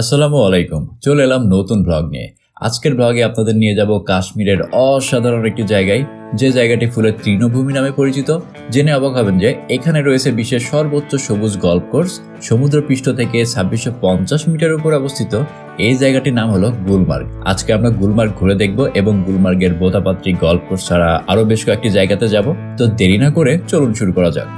আসসালামু আলাইকুম। চলে এলাম নতুন ব্লগ নিয়ে। আজকের ব্লগে আপনাদের নিয়ে যাব কাশ্মীরের অসাধারণ একটি জায়গায়, যে জায়গাটি ফুলের তৃণভূমি নামে পরিচিত। জেনে অবাক হবেন যে এখানে রয়েছে বিশ্বের সর্বোচ্চ সবুজ গল্ফ কোর্স সমুদ্রপৃষ্ঠ থেকে ছাব্বিশশো পঞ্চাশ মিটার উপর অবস্থিত। এই জায়গাটির নাম হলো গুলমার্গ। আজকে আমরা গুলমার্গ ঘুরে দেখব এবং গুলমার্গের বোতাপাত্রী গল্ফ কোর্স ছাড়া আরও বেশ কয়েকটি জায়গাতে যাব। তো দেরি না করে চলুন শুরু করা যাক।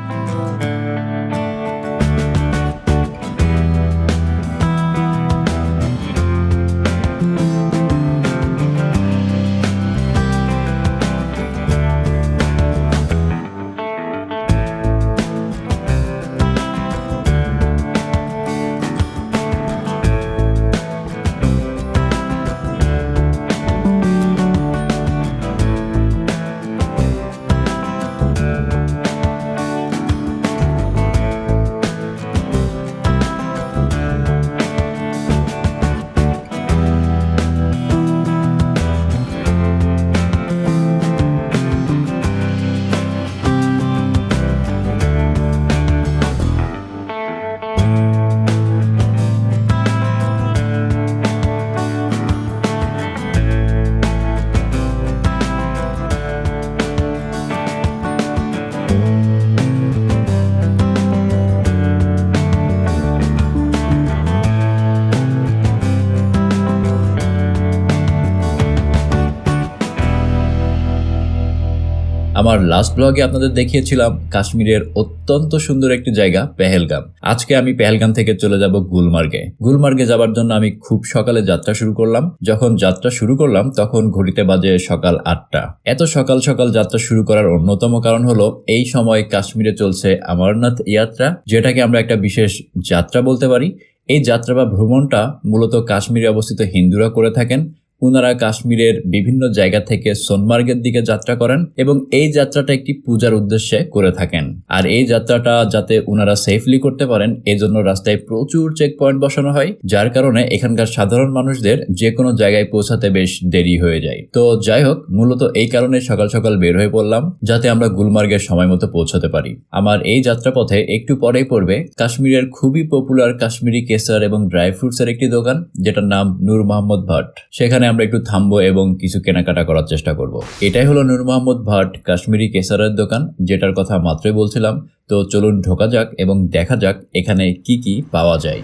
আমার লাস্ট ব্লগে আপনাদের দেখিয়েছিলাম কাশ্মীরের অত্যন্ত সুন্দর একটি জায়গা, পেহেলগাম। আজকে আমি পেহেলগাম থেকে চলে যাব গুলমার্গে। গুলমার্গে যাবার জন্য আমি খুব সকালে যাত্রা শুরু করলাম। যখন যাত্রা শুরু করলাম, তখন ঘড়িতে বাজে সকাল আটটা। এত সকাল সকাল যাত্রা শুরু করার অন্যতম কারণ হলো, এই সময় কাশ্মীরে চলছে অমরনাথ ইয়াত্রা যেটাকে আমরা একটা বিশেষ যাত্রা বলতে পারি। এই যাত্রা বা ভ্রমণটা মূলত কাশ্মীরে অবস্থিত হিন্দুরা করে থাকেন। ওনারা কাশ্মীরের বিভিন্ন জায়গা থেকে সোনমার্গের দিকে যাত্রা করেন এবং এই যাত্রাটা একটি পূজার উদ্দেশ্যে করে থাকেন। আর এই যাত্রাটা যাতে ওনারা সেফলি করতে পারেন, এজন্য রাস্তায় প্রচুর চেক পয়েন্ট বসানো হয়, যার কারণে এখানকার সাধারণ মানুষদের যে কোনো জায়গায় পৌঁছাতে বেশ দেরি হয়ে যায়। তো যাই হোক, মূলত এই কারণে সকাল সকাল বের হয়ে পড়লাম, যাতে আমরা গুলমার্গের সময় মতো পৌঁছাতে পারি। আমার এই যাত্রাপথে একটু পরেই পড়বে কাশ্মীরের খুবই পপুলার কাশ্মীরি কেসার এবং ড্রাই ফ্রুটসের একটি দোকান, যেটার নাম নূর মোহাম্মদ ভাট। সেখানে আমরা একটু থামবো এবং কিছু কেনাকাটা করার চেষ্টা করব এটাই হলো নূর মোহাম্মদ ভাট কাশ্মীরি কেসারের দোকান যেটার কথা মাত্রই বলছিলাম তো চলুন ঢোকা যাক এবং দেখা যাক এখানে কি কি পাওয়া যায়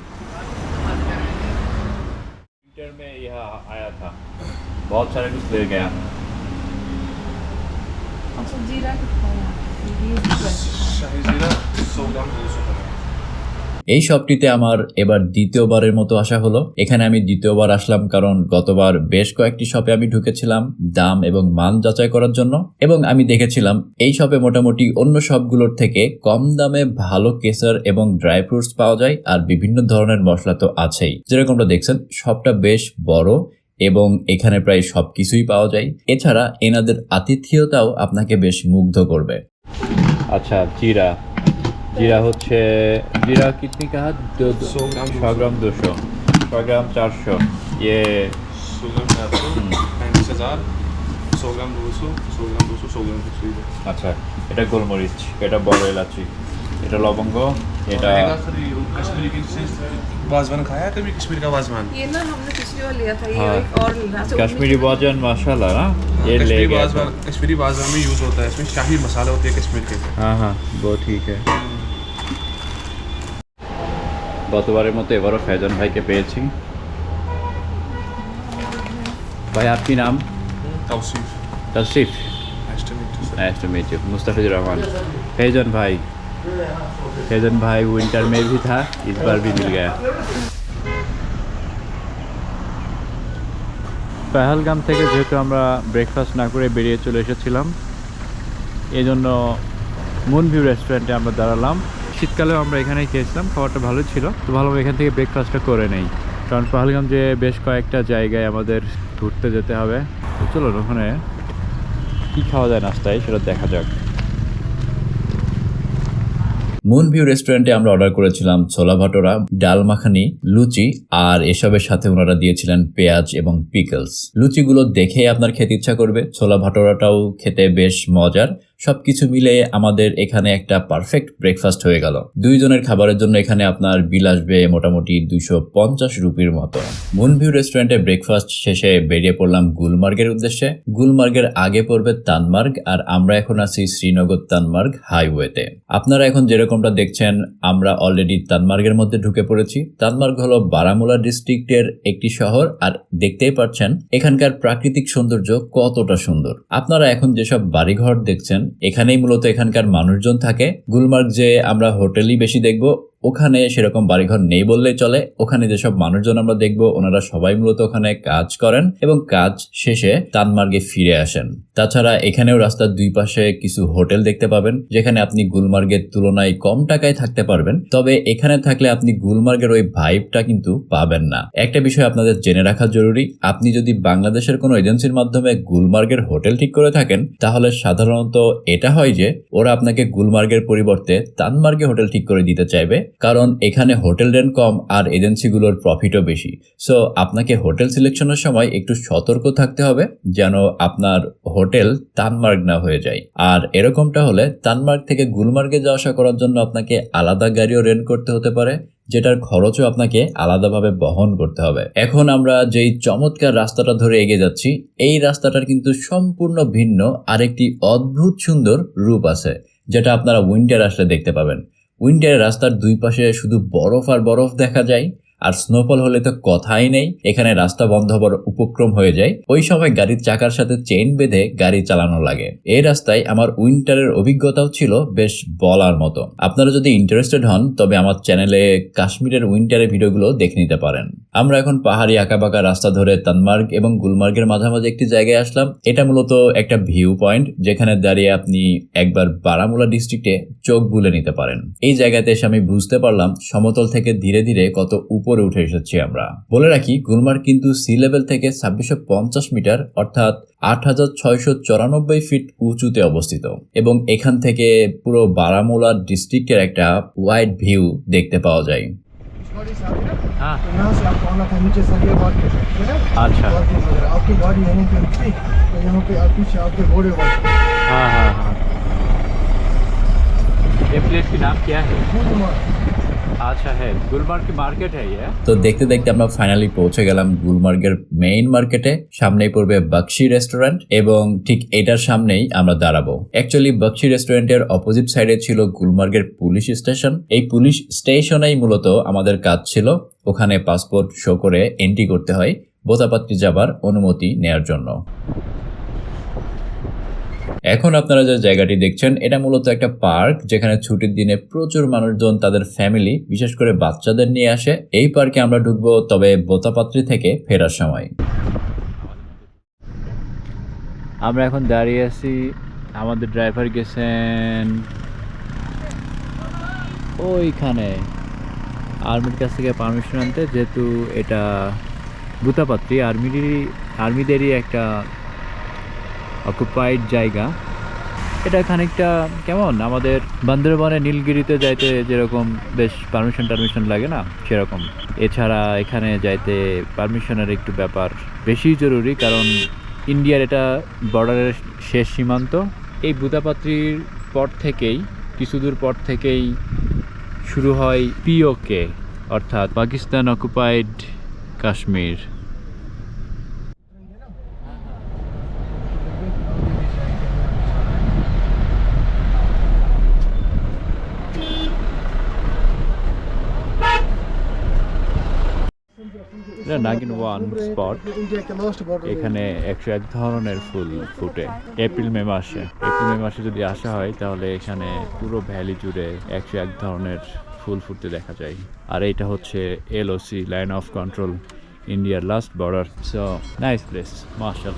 ट्विटर में यह आया था बहुत सारे कुछ ले गया अच्छा जीरा कितना है ये भी शाही जीरा सौ ग्राम दो सौ ग्राम এই শপটিতে আমার এবার দ্বিতীয়বারের মতো আসা হলো। এখানে আমি দ্বিতীয়বার আসলাম কারণ গতবার বেশ কয়েকটি শপে আমি ঢুকেছিলাম দাম এবং মান যাচাই করার জন্য। এবং আমি দেখেছিলাম এই শপে মোটামুটি অন্য শপগুলোর থেকে কম দামে ভালো কেসার এবং ড্রাই ফ্রুটস পাওয়া যায় আর বিভিন্ন ধরনের মশলা তো আছেই। যেরকমটা দেখছেন, শপটা বেশ বড় এবং এখানে প্রায় সব কিছুই পাওয়া যায়। এছাড়া এনাদের আতিথ্যতাও আপনাকে বেশ মুগ্ধ করবে। আচ্ছা জিরা জিরা হচ্ছে জিরা কিডনি কাহা? ছ গ্রাম দুশো। ছ গ্রাম চারশো। ইয়ে। আচ্ছা এটা গোলমরিচ এটা বড় এলাচি। এটা লবঙ্গ এটা कश्मीरी की वाजवान खाया है कभी कश्मीर का वाजवान ये ना हमने पिछली बार लिया था ये हाँ। एक और लेना था कश्मीरी भोजन मसाला ना ये ले कश्मीरी गया था वाजवान कश्मीरी वाजवान में यूज होता है इसमें शाही मसाला होते हैं कश्मीर के हाँ हाँ वो ठीक है গতবারের মতো এবারও ফেজন ভাইকে পেয়েছি ভাই আপনি নাম तौसीफ तशरीफ nice to meet you sir nice to meet you Mustafizur Rahman Faizan भाई फैजन भाई विंटर में भी था इस बार भी मिल गया পেহেলগাম থেকে যেহেতু আমরা ব্রেকফাস্ট না করে বেরিয়ে চলে এসেছিলাম এই জন্য মুনভিউ রেস্টুরেন্টে আমরা দাঁড়ালাম শীতকালেও আমরা এখানেই খেয়েছিলাম খাবারটা ভালোই ছিল তো ভালোভাবে এখান থেকে ব্রেকফাস্টটা করে নেই কারণ পহলগাম যে বেশ কয়েকটা জায়গায় আমাদের ঘুরতে যেতে হবে তো চলুন ওখানে কী খাওয়া যায় নাস্তায় সেটা দেখা যাক মুনভিউ রেস্টুরেন্টে আমরা অর্ডার করেছিলাম ছোলা ভাটোরা, ডাল মাখানি, লুচি আর এসবের সাথে ওনারা দিয়েছিলেন পেঁয়াজ এবং পিকলস লুচিগুলো দেখে আপনার খেতে ইচ্ছা করবে। ছোলা ভাটোরাটাও খেতে বেশ মজার। সবকিছু মিলে আমাদের এখানে একটা পারফেক্ট ব্রেকফাস্ট হয়ে গেল। দুইজনের খাবারের জন্য এখানে আপনার বিল আসবে মোটামুটি দুইশো পঞ্চাশ রুপির মতো। মুনভিউ রেস্টুরেন্টে ব্রেকফাস্ট শেষে বেরিয়ে পড়লাম গুলমার্গের উদ্দেশ্যে। গুলমার্গের আগে পড়বে তানমার্গ আর আমরা এখন আছি শ্রীনগর তানমার্গ হাইওয়েতে আপনারা এখন যেরকমটা দেখছেন, আমরা অলরেডি তানমার্গের মধ্যে ঢুকে পড়েছি। তানমার্গ হলো বারামুলা ডিস্ট্রিক্টের একটি শহর আর দেখতেই পাচ্ছেন, এখানকার প্রাকৃতিক সৌন্দর্য কতটা সুন্দর। আপনারা এখন যেসব বাড়িঘর দেখছেন এখানেই মূলত এখানকার মানুষজন থাকে। গুলমার্গ যে আমরা হোটেলই বেশি দেখব ওখানে সেরকম বাড়িঘর নেই বললেই চলে। ওখানে যেসব মানুষজন আমরা দেখব, ওনারা সবাই মূলত ওখানে কাজ করেন এবং কাজ শেষে তানমার্গে ফিরে আসেন। তাছাড়া এখানেও রাস্তার দুই পাশে কিছু হোটেল দেখতে পাবেন, যেখানে আপনি গুলমার্গের তুলনায় কম টাকায় থাকতে পারবেন। তবে এখানে থাকলে আপনি গুলমার্গের ওই ভাইবটা কিন্তু পাবেন না। একটা বিষয় আপনাদের জেনে রাখা জরুরি, আপনি যদি বাংলাদেশের কোনো এজেন্সির মাধ্যমে গুলমার্গের হোটেল ঠিক করে থাকেন, তাহলে সাধারণত এটা হয় যে, ওরা আপনাকে গুলমার্গের পরিবর্তে তানমার্গে হোটেল ঠিক করে দিতে চাইবে। কারণ এখানে হোটেল রেন্ট কম আর এজেন্সিগুলোর প্রফিটও বেশি। সো আপনাকে হোটেল সিলেকশনের সময় একটু সতর্ক থাকতে হবে যেন আপনার হোটেল তানমার্গ না হয়ে যায়। আর এরকমটা হলে তানমার্গ থেকে গুলমার্গে যাওয়া আসা করার জন্য আপনাকে আলাদা গাড়িও রেন্ট করতে হতে পারে, যেটার খরচও আপনাকে আলাদাভাবে বহন করতে হবে। এখন আমরা যেই চমৎকার রাস্তাটা ধরে এগিয়ে যাচ্ছি, এই রাস্তাটার কিন্তু সম্পূর্ণ ভিন্ন আরেকটি অদ্ভুত সুন্দর রূপ আছে, যেটা আপনারা উইন্টার আসলে দেখতে পাবেন। উইন্টারে রাস্তার দুই পাশে শুধু বরফ আর বরফ দেখা যায়। আর স্নোফল হলে তো কথাই নেই। এখানে রাস্তা বন্ধ হবার উপক্রম হয়ে যায়। ওই সময় গাড়ির চাকার সাথে চেইন বেঁধে গাড়ি চালানো লাগে। এই রাস্তায় আমার উইন্টারের অভিজ্ঞতাও ছিল বেশ বলার মতো। আপনারা যদি ইন্টারেস্টেড হন, তবে আমার চ্যানেলে কাশ্মীরের উইন্টারের ভিডিওগুলো দেখে নিতে পারেন। আমরা এখন পাহাড়ি আঁকাবাঁকা রাস্তা ধরে তানমার্গ এবং গুলমার্গের মাঝামাঝি একটি জায়গায় আসলাম। এটা মূলত একটা ভিউ পয়েন্ট যেখানে দাঁড়িয়ে আপনি একবার বারামুলা ডিস্ট্রিক্টে চোখ বুলে নিতে পারেন। এই জায়গাতে এসে আমি বুঝতে পারলাম, সমতল থেকে ধীরে ধীরে কত উপরে উঠে এসেছি আমরা বলে রাখি গুলমার্গ কিন্তু সি লেভেল থেকে ছাব্বিশশো পঞ্চাশ মিটার অর্থাৎ আট হাজার ছয়শো চৌরানব্বই ফিট উঁচুতে অবস্থিত এবং এখান থেকে পুরো বারামুলা ডিস্ট্রিক্টের একটা ওয়াইড ভিউ দেখতে পাওয়া যায় हाँ तो यहाँ से आपको आना था नीचे से ये बात ठीक है अच्छा बात वगैरह आपकी गाड़ी यहीं पे रुकी तो यहाँ पे आप पीछे आपके घोड़े वाले हाँ हाँ हाँ ये प्लेस की नाम क्या है তো দেখতে দেখতে আমরা ফাইনালি পৌঁছে গেলাম গুলমার্গের মেইন মার্কেটে সামনেই পড়বে বক্সি রেস্টুরেন্ট এবং ঠিক এটার সামনেই আমরা দাঁড়াবো। অ্যাকচুয়ালি বক্সি রেস্টুরেন্টের অপোজিট সাইডে ছিল গুলমার্গের পুলিশ স্টেশন। এই পুলিশ স্টেশনেই মূলত আমাদের কাজ ছিল ওখানে পাসপোর্ট শো করে এন্ট্রি করতে হয়, বোতাপাত্রী যাবার অনুমতি নেয়ার জন্য। এখন আপনারা যে জায়গাটি দেখছেন, এটা মূলত একটা পার্ক যেখানে ছুটির দিনে প্রচুর মানুষজন তাদের ফ্যামিলি, বিশেষ করে বাচ্চাদের নিয়ে আসে। এই পার্কে আমরা ঢুকবো তবে বোতাপাত্রী থেকে ফেরার সময়। আমরা এখন দাঁড়িয়ে আছি আমাদের ড্রাইভার গেছেন ওইখানে। আর্মির কাছ থেকে পারমিশন আনতে, যেহেতু এটা বুতাপাত্রি, আর্মিরই আর্মিদেরই একটা অকুপাইড জায়গা। এটা খানিকটা কেমন? আমাদের বান্দরবনে নীলগিরিতে যাইতে যেরকম বেশ পারমিশন টারমিশন লাগে না, সেরকম। এছাড়া এখানে যাইতে পারমিশনের একটু ব্যাপার বেশি জরুরি, কারণ ইন্ডিয়ার এটা বর্ডারের শেষ সীমান্ত। এই বুতাপাত্রির পর থেকেই, কিছু দূর পর থেকেই শুরু হয় পিওকে অর্থাৎ Pakistan occupied Kashmir. Nagin one spot. এখানে একশো এক ধরনের ফুল ফুটে। এপ্রিল, মে মাসে। এপ্রিল, মে মাসে যদি আসা হয়, তাহলে এখানে পুরো ভ্যালি জুড়ে একশো এক ধরনের ফুল ফুটতে দেখা যায়। আর এটা হচ্ছে এলওসি লাইন অফ কন্ট্রোল ইন্ডিয়ার last border so nice place martial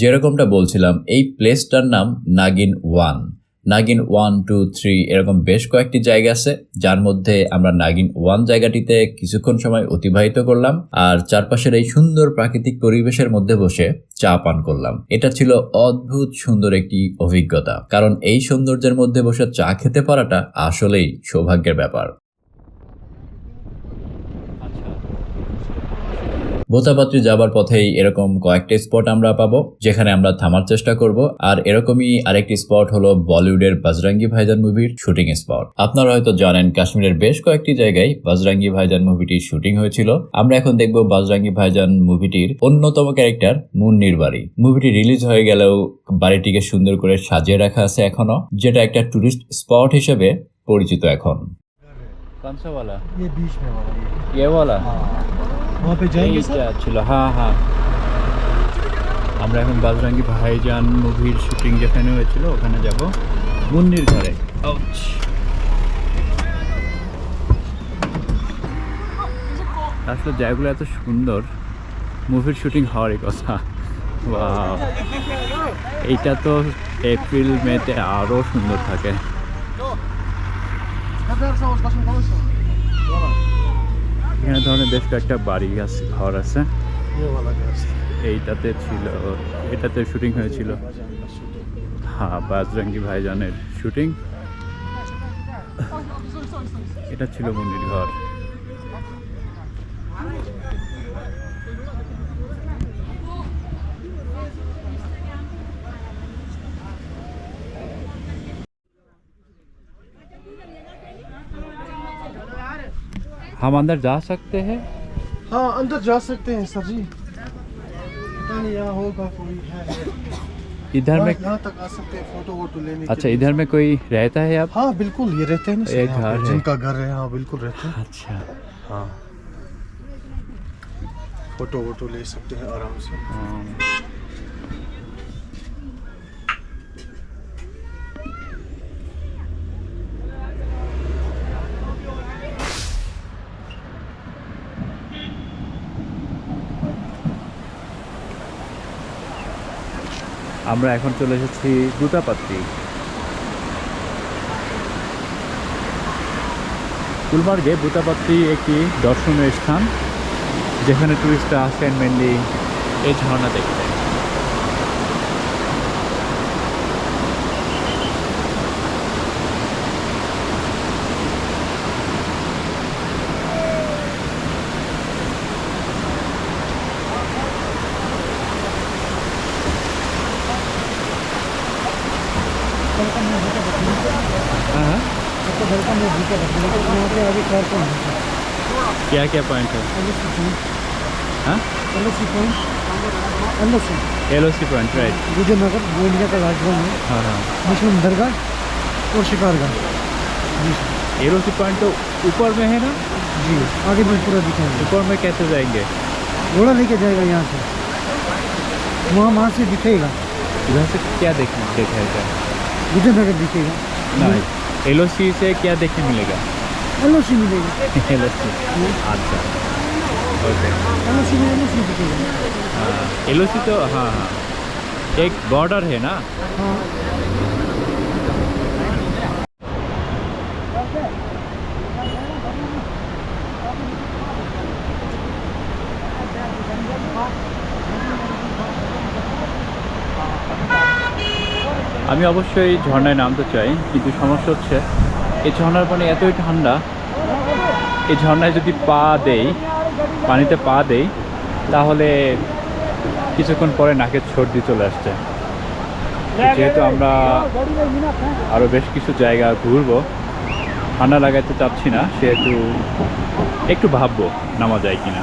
যেরকমটা বলছিলাম, এই প্লেসটার নাম Nagin one. Nagin one two three এরকম বেশ কয়েকটি জায়গা আছে, যার মধ্যে আমরা নাগিন ওয়ান জায়গাটিতে কিছুক্ষণ সময় অতিবাহিত করলাম, আর চারপাশের এই সুন্দর প্রাকৃতিক পরিবেশের মধ্যে বসে চা পান করলাম। এটা ছিল অদ্ভুত সুন্দর একটি অভিজ্ঞতা, কারণ এই সৌন্দর্যের মধ্যে বসে চা খেতে পারাটা আসলেই সৌভাগ্যের ব্যাপার। বোতাপাত্রী যাবার পথেই এরকম কয়েকটা স্পট আমরা পাবো, যেখানে আমরা থামার চেষ্টা করব। আর এরকমই আরেকটি স্পট হলো বলিউডের বাজরাঙ্গি ভাইজান মুভির শুটিং স্পট। আপনারা হয়তো জানেন কাশ্মীরের বেশ কয়েকটি জায়গায় বাজরাঙ্গি ভাইজান মুভিটির শুটিং হয়েছিল। আমরা এখন দেখব বাজরাঙ্গি ভাইজান মুভিটির অন্যতম ক্যারেক্টার মুন্নির বাড়ি মুভিটি রিলিজ হয়ে গেলেও বাড়িটিকে সুন্দর করে সাজিয়ে রাখা আছে এখনও, যেটা একটা টুরিস্ট স্পট হিসেবে পরিচিত এখন। कौन सा वाला ये बीच में वाला ये ये वाला वहाँ पे जाएंगे सर এইটা ছিল হ্যাঁ হ্যাঁ আমরা এখন বাজরাঙ্গি ভাইজান মুভির শুটিং যেখানে হয়েছিল ওখানে যাব মুন্নির ঘরে Ouch! আসলে জায়গাগুলো এত সুন্দর মুভির শুটিং হওয়ারই কথা Wow! এইটা তো এপ্রিল মেতে আরও সুন্দর থাকে এখানে ধরনের বেশ কয়েকটা বাড়ি আছে ঘর আছে। এইটাতে ছিল এটাতে শুটিং হয়েছিল। হ্যাঁ বাজরাঙ্গি ভাইজানের শুটিং এটা ছিল মন্দির ঘর। हम अंदर जा सकते हैं? हाँ अंदर जा सकते हैं सर जी। होगा कोई है। इधर में तक आ सकते हैं फ़ोटो वोटो लेने अच्छा इधर में कोई रहता है आप? हाँ बिल्कुल ये रहते हैं ना एक घर है। जिनका घर है हाँ बिल्कुल रहते हैं। अच्छा। हाँ। फ़ोटो वोटो ले सकते हैं आराम से। हाँ। আমরা এখন চলে এসেছি দুতাপাত্রি গুলমার্গে বুতাপাত্রি একটি দর্শনীয় স্থান, যেখানে টুরিস্টরা আসেন মেনলি এই ঝর্ণা দেখতে क्या क्या पॉइंट है? L O C point right Vijaynagar वो इंडिया का राजभवन है। हाँ हाँ। मुस्लिम दरगाह और शिकारगढ़। जी एल ओ सी पॉइंट तो ऊपर में है ना? जी आगे में पूरा दिखाएँगे ऊपर में कैसे जाएँगे? घोड़ा लेके जाएगा यहाँ से। वहाँ वहाँ से दिखेगा। इधर से क्या देखने देखेगा विजयनगर दिखेगा। एल ओ सी से क्या देखने मिलेगा? एल सी मिलेगा एल ओ सी अच्छा ओके एल सी में एल सी दिखेगा एल ओ सी तो हाँ हाँ एक बॉर्डर है ना हाँ আমি অবশ্যই ঝর্ণায় নামতে চাই কিন্তু সমস্যা হচ্ছে এই ঝর্ণার পানি এতই ঠান্ডা, এই ঝর্ণায় যদি পা দেই, পানিতে পা দেই, তাহলে কিছুক্ষণ পরে নাকের সর্দি চলে আসছে। যেহেতু আমরা আরও বেশ কিছু জায়গা ঘুরবো, ঠান্ডা লাগাইতে চাচ্ছি না, সেহেতু একটু ভাববো নামা যায় কিনা।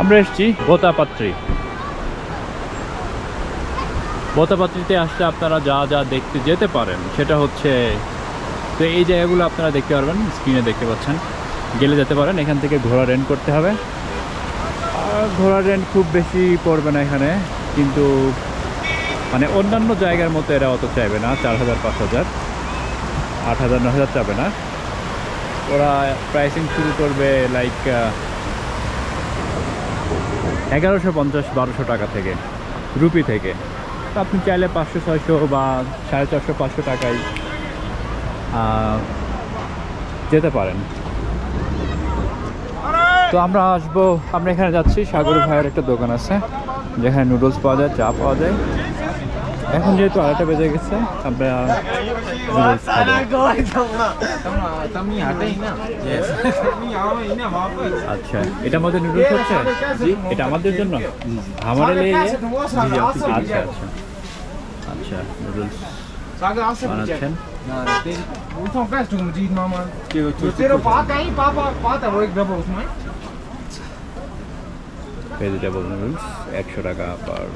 আমরা এসেছি বোতাপাত্রী বোতাপাত্রিতে আসলে আপনারা যা যা দেখতে যেতে পারেন, সেটা হচ্ছে, তো এই জায়গাগুলো আপনারা দেখতে পারবেন, স্ক্রিনে দেখতে পাচ্ছেন। গেলে যেতে পারেন, এখান থেকে ঘোড়া রেন্ট করতে হবে। ঘোড়া রেন্ট খুব বেশি পড়বে না এখানে, কিন্তু মানে অন্যান্য জায়গার মতো এরা অত চাইবে না, চার হাজার, পাঁচ হাজার, আট হাজার ন হাজার চাবে না। ওরা প্রাইসিং শুরু করবে লাইক এগারোশো পঞ্চাশ, বারোশো টাকা থেকে, রুপি থেকে। তো আপনি চাইলে পাঁচশো, ছয়শো বা সাড়ে চারশো, পাঁচশো টাকায় যেতে পারেন। তো আমরা আসব, আমরা এখানে যাচ্ছি, সাগর ভাইয়ের একটা দোকান আছে, যেখানে নুডলস পাওয়া যায়, চা পাওয়া যায়। এখন যেহেতু আড়াইটা বেজে গেছে। আচ্ছা এটা আমাদের নুডলস হচ্ছে? এটা আমাদের জন্য? আমার আচ্ছা আচ্ছা। আচ্ছা নুডলস ভেজিটেবল নুডলস একশো টাকা পার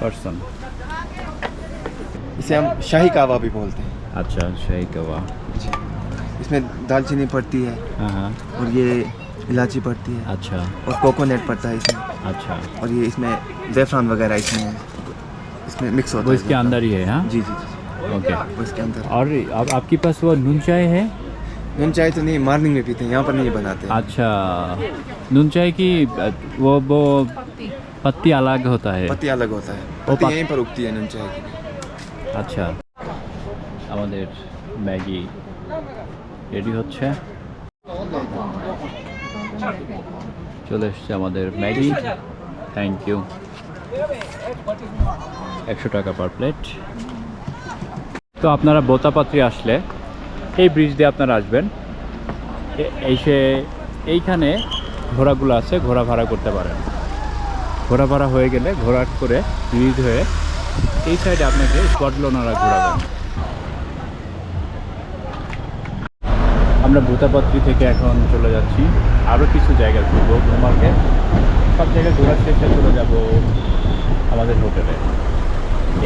পার্সন इसे हम शाही कावा भी बोलते हैं। अच्छा शाही कावा। इसमें दालचीनी पड़ती है हाँ, हाँ। और ये इलायची पड़ती है। अच्छा। और कोकोनट पड़ता है इसमें। अच्छा। और ये इसमें जेफरान वगैरह इसमें इसमें मिक्स होता है। इसके अंदर ही है हाँ? जी जी जी। ओके। वो इसके अंदर। और आप, आपके पास वो नून चाय है? नून चाय तो नहीं मॉर्निंग में पीते हैं यहाँ पर नहीं बनाते। अच्छा। नून चाय की वो वो पत्ती अलग होता है। पत्ती अलग होता है। पत्ती यहीं पर उगती है नून चाय की। আচ্ছা আমাদের ম্যাগি রেডি হচ্ছে। চলে এসছে আমাদের ম্যাগি। থ্যাংক ইউ একশো টাকা পার প্লেট তো আপনারা বোতাপাত্রি আসলে এই ব্রিজ দিয়ে আপনারা আসবেন। এসে এইখানে ঘোড়াগুলো আছে, ঘোড়া ভাড়া করতে পারেন। ঘোড়া ভাড়া হয়ে গেলে ঘোড়া করে ব্রিজ হয়ে এই সাইডে আপনাকে ওনারা ঘোরাবেন আমরা ভূতাপাত্রি থেকে এখন চলে যাচ্ছি। আরও কিছু জায়গা ঘুরবো ঘুমাকে সব জায়গায় ঘোরার শেষে চলে যাব আমাদের হোটেলে।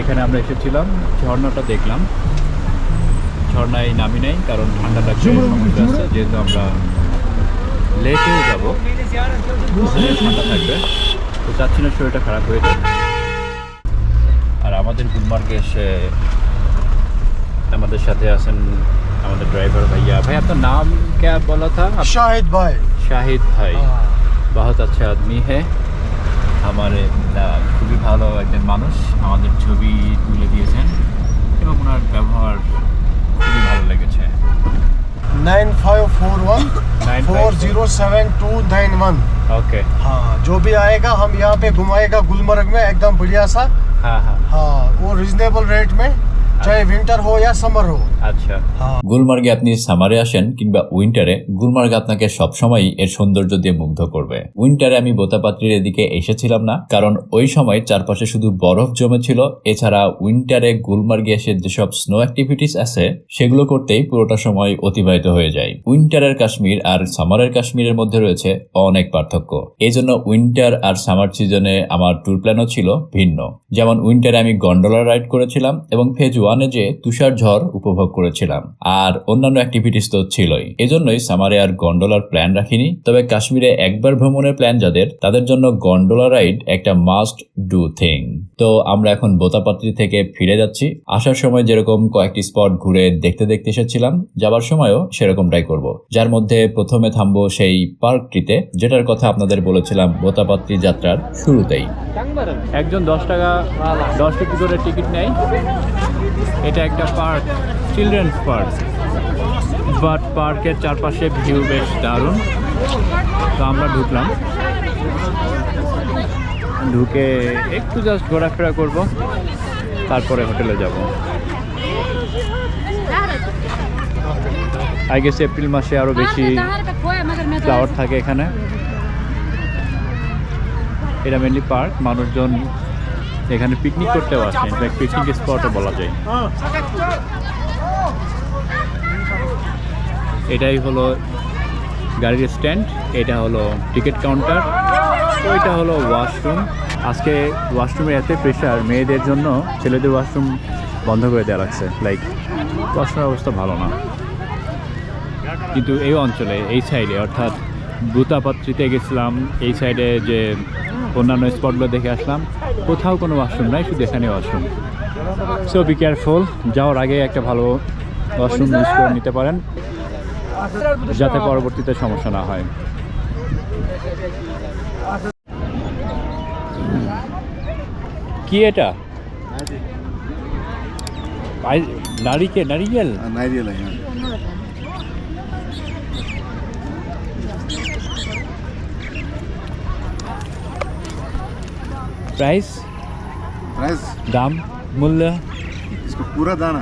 এখানে আমরা এসেছিলাম ঝর্ণাটা দেখলাম। ঝর্ণায় নামি নেই কারণ ঠান্ডা লাগছে সমস্যা আছে যেহেতু আমরা লেকেও যাব। ঠান্ডা থাকবে। তো চাচ্ছি না শরীরটা খারাপ হয়ে যাবে আর আমাদের গুলমার্গে এসে আমাদের সাথে আছেন আমাদের ড্রাইভার ভাইয়া ভাই আপনার নাম क्या बोला था आप- शाहिद भाई শাহিদ ভাই বহুত আচ্ছা আদমি হ্যাঁ আমার খুবই ভালো একজন মানুষ আমাদের ছবি তুলে দিয়েছেন এবং ওনার ব্যবহার খুবই ভালো লেগেছে nine five four one four zero seven two nine one okay हाँ जो भी आएगा हम यहाँ पे घुमाएगा गुलमर्ग में एकदम बढ़िया सा हाँ हाँ। हाँ वो रिजनेबल रेट में चाहे अच्छा। विंटर हो या समर हो। আচ্ছা। গুলমার্গে আপনি সামারে আসেন কিংবা উইন্টারে, গুলমার্গ আপনাকে সবসময়ই এর সৌন্দর্য দিয়ে মুগ্ধ করবে। উইন্টারে আমি বোতাপাত্রির এদিকে এসেছিলাম না, কারণ ওই সময় চারপাশে শুধু বরফ জমেছিল। এছাড়া উইন্টারে গুলমার্গে এসে যেসব স্নো অ্যাক্টিভিটিস আছে, সেগুলো করতেই পুরোটা সময় অতিবাহিত হয়ে যায়। উইন্টারের কাশ্মীর আর সামারের কাশ্মীরের মধ্যে রয়েছে অনেক পার্থক্য। এই জন্য উইন্টার আর সামার সিজনে আমার ট্যুর প্ল্যানও ছিল ভিন্ন। যেমন উইন্টারে আমি গন্ডোলা রাইড করেছিলাম এবং ফেজ ওয়ানে যে তুষার ঝড় উপভোগ করেছিলাম। আর অন্যান্য অ্যাক্টিভিটিস তো ছিলই। এজন্যই সামারে আর গন্ডোলার প্ল্যান রাখিনি। তবে কাশ্মীরে একবার ভ্রমণের প্ল্যান যাদের, তাদের জন্য গন্ডোলা রাইড একটা মাস্ট ডু থিং তো আমরা এখন বোতাপাত্রি থেকে ফিরে যাচ্ছি। আসার সময় যেরকম কয়েকটি স্পট ঘুরে দেখতে দেখতে এসেছিলাম, যাবার সময়ও সেরকমটাই করব। যার মধ্যে প্রথমে থামবো সেই পার্কটিতে যেটার কথা আপনাদের বলেছিলাম বোতাপাত্রি যাত্রার শুরুতেই। একজন দশ টাকা, দশ টিকিট করে টিকিট নেয়। এটা একটা পার্ক চিলড্রেন্স পার্ক। বাট পার্কের চারপাশে ভিউ বেশ দারুণ। তো আমরা ঢুকলাম। ঢুকে একটু জাস্ট ঘোরাফেরা করব। তারপরে হোটেলে যাব। আই গেস এপ্রিল মাসে আরও বেশি ফ্লাওয়ার থাকে এখানে। এটা মেনলি পার্ক মানুষজন এখানে পিকনিক করতেও আসে। পিকনিক স্পটও বলা যায়। এটাই হলো গাড়ির স্ট্যান্ড, এটা হলো টিকিট কাউন্টার ওইটা হলো ওয়াশরুম। আজকে ওয়াশরুমের এত প্রেশার মেয়েদের জন্য ছেলেদের ওয়াশরুম বন্ধ করে দেওয়া লাগছে লাইক ওয়াশরুমের অবস্থা ভালো না। কিন্তু এই অঞ্চলে, এই সাইডে অর্থাৎ বুতাপাত্রিতে গেছিলাম, এই সাইডে যে অন্যান্য স্পটগুলো দেখে আসলাম, কোথাও কোনো ওয়াশরুম নাই, শুধু এখানে ওয়াশরুম। সো বি কেয়ারফুল যাওয়ার আগে একটা ভালো ওয়াশরুম ইউজ করে নিতে পারেন। যাতে পরবর্তীতে সমস্যা না হয় কি এটা আই- নারিকেল নারিকেল नारियल है यहाँ প্রাইস प्राइस দাম মূল্য इसका पूरा दाना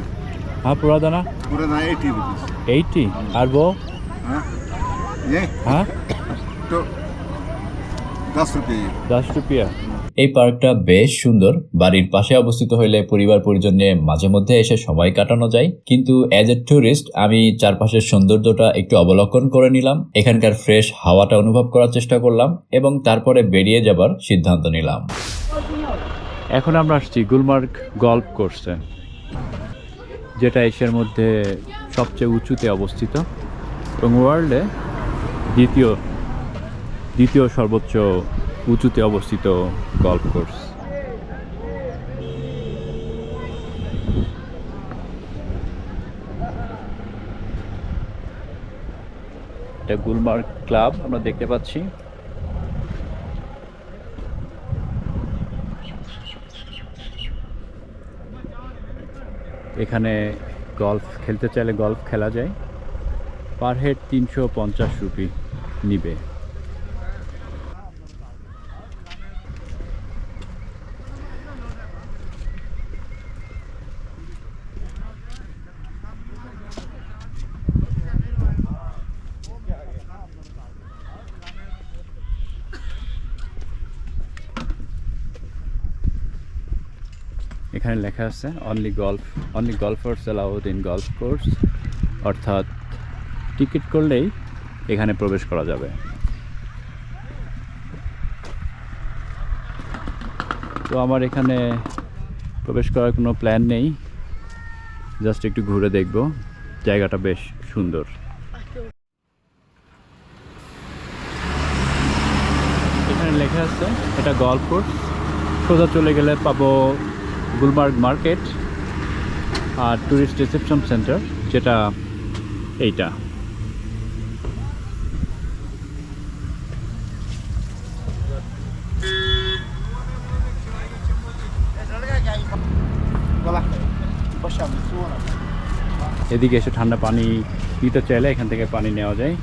হ্যাঁ পুরা দানা पूरा दाना एटी रुपीज़ এইটি আর বো हाँ ये হ্যাঁ तो दस रुपये ये দশ রুপিয়া এই পার্কটা বেশ সুন্দর বাড়ির পাশে অবস্থিত হইলে পরিবার পরিজন নিয়ে মাঝে মধ্যে এসে সময় কাটানো যায় কিন্তু অ্যাজ এ ট্যুরিস্ট আমি চারপাশের সৌন্দর্যটা একটু অবলোকন করে নিলাম এখানকার ফ্রেশ হাওয়াটা অনুভব করার চেষ্টা করলাম এবং তারপরে বেরিয়ে যাবার সিদ্ধান্ত নিলাম এখন আমরা আসছি গুলমার্গ গল্ফ কোর্সে যেটা এশিয়ার মধ্যে সবচেয়ে উঁচুতে অবস্থিত এবং ওয়ার্ল্ডে দ্বিতীয় দ্বিতীয় সর্বোচ্চ উঁচুতে অবস্থিত গল্ফ কোর্স। এটা গুলমার্গ ক্লাব আমরা দেখতে পাচ্ছি। এখানে গলফ খেলতে চাইলে গলফ খেলা যায়। পার হেড তিনশো পঞ্চাশ রুপি নিবে এখানে লেখা আছে only golf only golfers allowed in golf course অর্থাৎ টিকিট করলেই এখানে প্রবেশ করা যাবে। তো আমার এখানে প্রবেশ করার কোনো প্ল্যান নেই। জাস্ট একটু ঘুরে দেখব। জায়গাটা বেশ সুন্দর। এখানে লেখা আছে, এটা গল্ফ কোর্স সোজা চলে গেলে পাবো গুলমার্গ মার্কেট আর ট্যুরিস্ট রিসেপশন সেন্টার যেটা এইটা। এদিকে এসে ঠান্ডা পানি নিতে চাইলে এখান থেকে পানি নেওয়া যায়।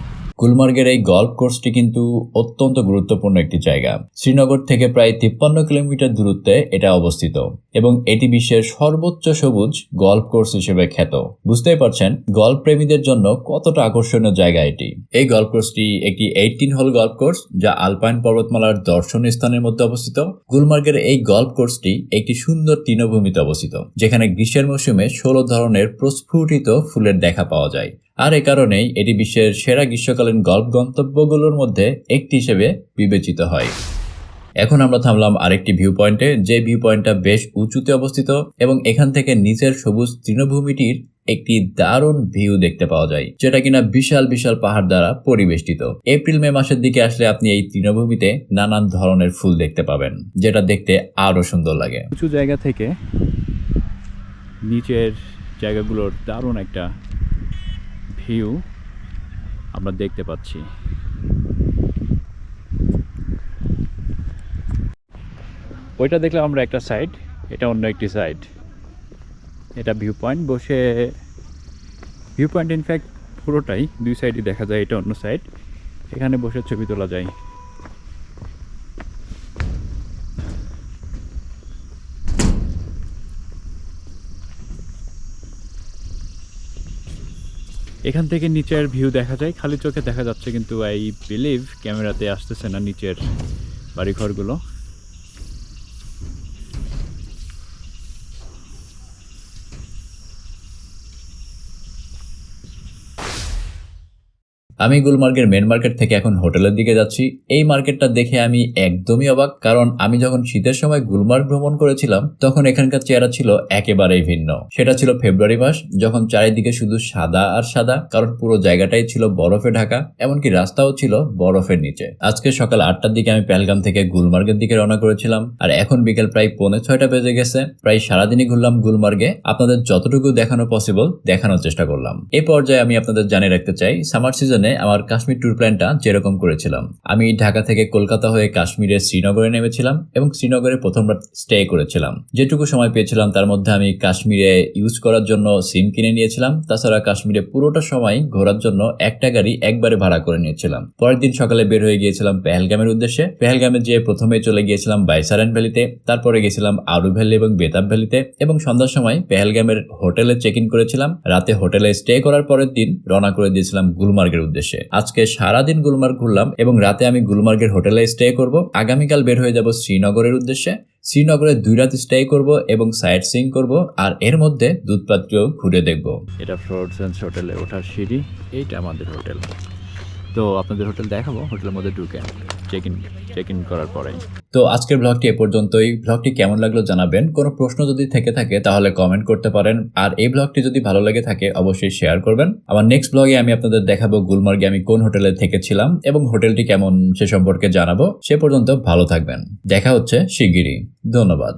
গুলমার্গের এই গল্ফ কোর্সটি কিন্তু অত্যন্ত গুরুত্বপূর্ণ একটি জায়গা। শ্রীনগর থেকে প্রায় তিপ্পান্ন কিলোমিটার দূরত্বে এটা অবস্থিত এবং এটি বিশ্বের সর্বোচ্চ সবুজ গল্ফ কোর্স হিসেবে খ্যাত। বুঝতেই পারছেন গল্ফ প্রেমীদের জন্য কতটা আকর্ষণীয় জায়গা এটি। এই গল্ফ কোর্সটি একটি এইটিন হল গল্ফ কোর্স যা আলপাইন পর্বতমালার দর্শনীয় স্থানের মধ্যে অবস্থিত। গুলমার্গের এই গল্ফ কোর্সটি একটি সুন্দর তৃণভূমিতে অবস্থিত, যেখানে গ্রীষ্মের মৌসুমে ষোলো ধরনের প্রস্ফুটিত ফুলের দেখা পাওয়া যায়। আর এ কারণেই এটি বিশ্বের সেরা গ্রীষ্মকালীন গল্ফ গন্তব্যগুলোর মধ্যে একটি হিসেবে বিবেচিত হয়। এখন আমরা থামলাম আরেকটি ভিউ পয়েন্টে যে ভিউ পয়েন্টটা বেশ উঁচুতে অবস্থিত এবং এখান থেকে নিচের সবুজ তৃণভূমিটির একটি দারুণ ভিউ দেখতে পাওয়া যায়, যেটা কিনা বিশাল বিশাল পাহাড় দ্বারা পরিবেষ্টিত। এপ্রিল, মে মাসের দিকে আসলে আপনি এই তৃণভূমিতে নানান ধরনের ফুল দেখতে পাবেন, যেটা দেখতে আরও সুন্দর লাগে। উঁচু জায়গা থেকে নিচের জায়গাগুলোর দারুণ একটা ভিউ আমরা দেখতে পাচ্ছি। ওইটা দেখলাম আমরা একটা সাইড এটা অন্য একটি সাইড এটা ভিউ পয়েন্ট বসে ভিউ পয়েন্ট ইনফ্যাক্ট পুরোটাই দুই সাইডই দেখা যায়, এটা অন্য সাইড এখানে বসে ছবি তোলা যায়। এখান থেকে নিচের ভিউ দেখা যায়। খালি চোখে দেখা যাচ্ছে কিন্তু আই বিলিভ ক্যামেরাতে আসতেছে না নিচের বাড়িঘরগুলো। আমি গুলমার্গের মেন মার্কেট থেকে এখন হোটেলের দিকে যাচ্ছি। এই মার্কেটটা দেখে আমি একদমই অবাক, কারণ আমি যখন শীতের সময় গুলমার্গ ভ্রমণ করেছিলাম, তখন এখানকার চেহারা ছিল একেবারেই ভিন্ন। সেটা ছিল ফেব্রুয়ারি মাস, যখন চারিদিকে শুধু সাদা আর সাদা, কারণ পুরো জায়গাটাই ছিল বরফে ঢাকা, এমনকি রাস্তাও ছিল বরফের নিচে। আজকে সকাল আটটার দিকে আমি পেলগাম থেকে গুলমার্গের দিকে রওনা করেছিলাম, আর এখন বিকেল প্রায় পৌনে ছয়টা বেজে গেছে। প্রায় সারাদিনই ঘুরলাম গুলমার্গে। আপনাদের যতটুকু দেখানো পসিবল দেখানোর চেষ্টা করলাম। এই পর্যায়ে আমি আপনাদের জানিয়ে রাখতে চাই সামার সিজনে আমার কাশ্মীর ট্যুর প্ল্যানটা যেরকম করেছিলাম। আমি ঢাকা থেকে কলকাতা হয়ে কাশ্মীরের শ্রীনগরে নেমেছিলাম এবং শ্রীনগরে প্রথমবার স্টে করেছিলাম। যেটুকু সময় পেয়েছিলাম তার মধ্যে আমি কাশ্মীরে ইউজ করার জন্য সিম কিনে নিয়েছিলাম। তাছাড়া কাশ্মীরে পুরোটা সময় ঘোরার জন্য একটা গাড়ি একবারে ভাড়া করে নিয়েছিলাম। পরের দিন সকালে বের হয়ে গিয়েছিলাম পেহেলগামের উদ্দেশ্যে। পেহেলগামে যেয়ে প্রথমে চলে গিয়েছিলাম বাইসারান ভ্যালিতে। তারপরে গেছিলাম আরু ভ্যালি এবং বেতাব ভ্যালিতে এবং সন্ধ্যার সময় পেহেলগামের হোটেলে চেক ইন করেছিলাম। রাতে হোটেলে স্টে করার পরের দিন রওনা করে দিয়েছিলাম গুলমার্গের উদ্দেশ্যে। আজকে সারাদিন গুলমার্গ ঘুরলাম এবং রাতে আমি গুলমার্গের হোটেলে স্টে করব। আগামীকাল বের হয়ে যাব শ্রীনগরের উদ্দেশ্যে। শ্রীনগরে দুই রাত স্টে করব এবং সাইট সিং করব আর এর মধ্যে দুধপাত্রও ঘুরে দেখব। এটা ফ্লোরসেন্স হোটেলে ওঠার সিঁড়ি, এইটা আমাদের হোটেল। তো আপনাদের হোটেল দেখাবো, হোটেলের মধ্যে ঢুকে। চেক ইন চেক ইন করার পরে তো আজকের ব্লগটি এ পর্যন্তই। ব্লগটি কেমন লাগল জানাবেন। কোনো প্রশ্ন যদি থেকে থাকে, তাহলে কমেন্ট করতে পারেন। আর এই ব্লগটি যদি ভালো লাগে থাকে, অবশ্যই শেয়ার করবেন। আমার নেক্সট ব্লগে আমি আপনাদের দেখাবো গুলমার্গে আমি কোন হোটেলে থেকেছিলাম এবং হোটেলটি কেমন সে সম্পর্কে জানাব। সে পর্যন্ত ভালো থাকবেন। দেখা হচ্ছে শিগগিরই। ধন্যবাদ।